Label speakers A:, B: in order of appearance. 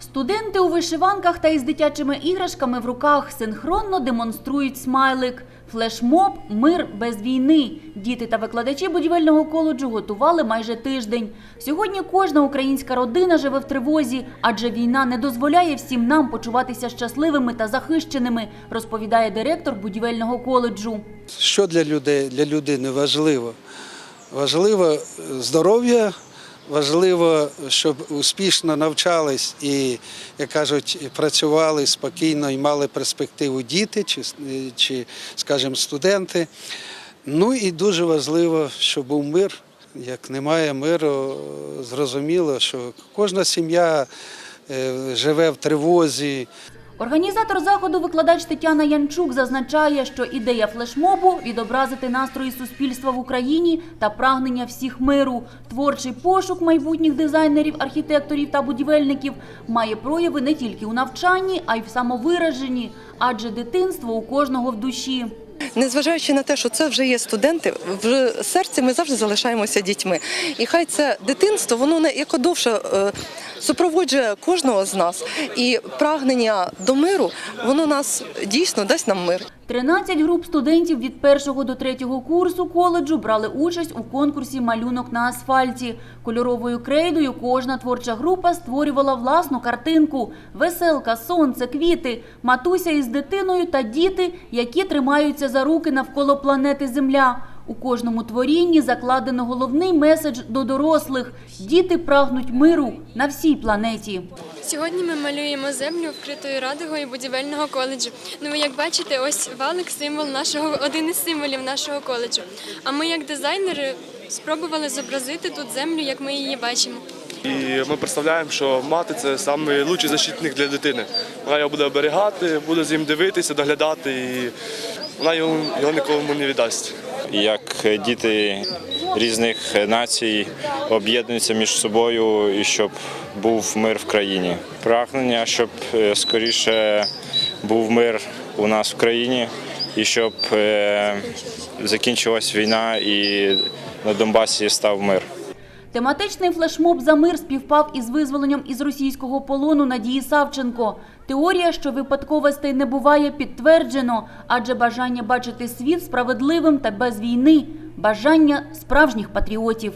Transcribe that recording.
A: Студенти у вишиванках та із дитячими іграшками в руках синхронно демонструють смайлик. Флешмоб Мир без війни. Діти та викладачі будівельного коледжу готували майже тиждень. Сьогодні кожна українська родина живе в тривозі, адже війна не дозволяє всім нам почуватися щасливими та захищеними, розповідає директор будівельного коледжу.
B: Що для людей для людини важливо? Важливо здоров'я, важливо, щоб успішно навчались і, як кажуть, працювали спокійно і мали перспективу діти чи, чи скажімо, студенти. Ну і дуже важливо, щоб був мир. Як немає миру, зрозуміло, що кожна сім'я е, живе в тривозі.
A: Організатор заходу, викладач Тетяна Янчук, зазначає, що ідея флешмобу відобразити настрої суспільства в Україні та прагнення всіх миру. Творчий пошук майбутніх дизайнерів, архітекторів та будівельників має прояви не тільки у навчанні, а й в самовираженні, адже дитинство у кожного в душі.
C: Незважаючи на те, що це вже є студенти, в серці ми завжди залишаємося дітьми. І хай це дитинство, воно не якодовше довше супроводжує кожного з нас. І прагнення до миру, воно нас дійсно дасть нам мир.
A: 13 груп студентів від першого до третього курсу коледжу брали участь у конкурсі «Малюнок на асфальті». Кольоровою крейдою кожна творча група створювала власну картинку. Веселка, сонце, квіти, матуся із дитиною та діти, які тримаються за руки навколо планети Земля. У кожному творінні закладено головний меседж до дорослих. Діти прагнуть миру на всій планеті.
D: Сьогодні ми малюємо землю вкритою радугою будівельного коледжу. Ну, ви як бачите, ось валик символ нашого один із символів нашого коледжу. А ми, як дизайнери, спробували зобразити тут землю, як ми її бачимо.
E: І ми представляємо, що мати це найкращий защитник для дитини. Вона його буде оберігати, буде з ним дивитися, доглядати, і вона його, його нікому не віддасть.
F: Як діти різних націй об'єднуються між собою і щоб був мир в країні. Прагнення, щоб е, скоріше був мир у нас в країні і щоб е, закінчилась війна і на Донбасі став мир.
A: Тематичний флешмоб за мир співпав із визволенням із російського полону Надії Савченко. Теорія, що випадковостей не буває, підтверджено, адже бажання бачити світ справедливим та без війни – бажання справжніх патріотів.